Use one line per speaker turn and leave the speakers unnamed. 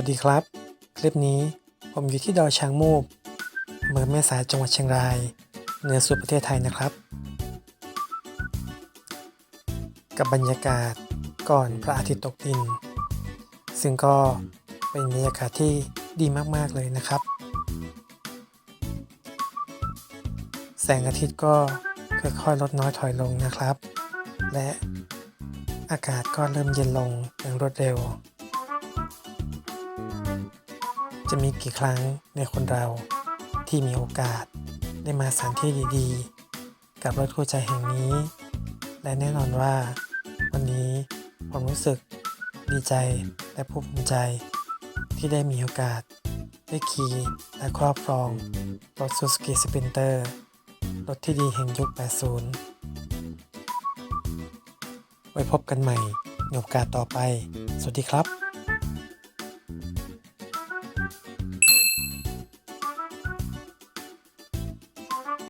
วัสดีครับ คลิปนี้ผมอยู่ที่ดอยช้างมูบอำเมืองแม่สายจังหวัดเชียงรายเหนือสุดประเทศไทยนะครับ กับบรรยากาศก่อนพระอาทิตย์ตกดิน ซึ่งก็เป็นบรรยากาศที่ดีมากๆเลยนะครับ แสงอาทิตย์ก็ค่อยๆลดน้อยถอยลงนะครับ และอากาศก็เริ่มเย็นลงอย่างรวดเร็ว จะมีกี่ครั้งในคนเราที่มีโอกาสได้มาสถานที่ดีๆ กับรถคู่ใจแห่งนี้ และแน่นอนว่า วันนี้ผมรู้สึกดีใจและภูมิใจ ที่ได้มีโอกาส ได้ขี่และครอบครองรถ Suzuki Sprinter รถที่ดีแห่งยุค 80 ไว้พบกันใหม่ในโอกาสต่อไป สวัสดีครับ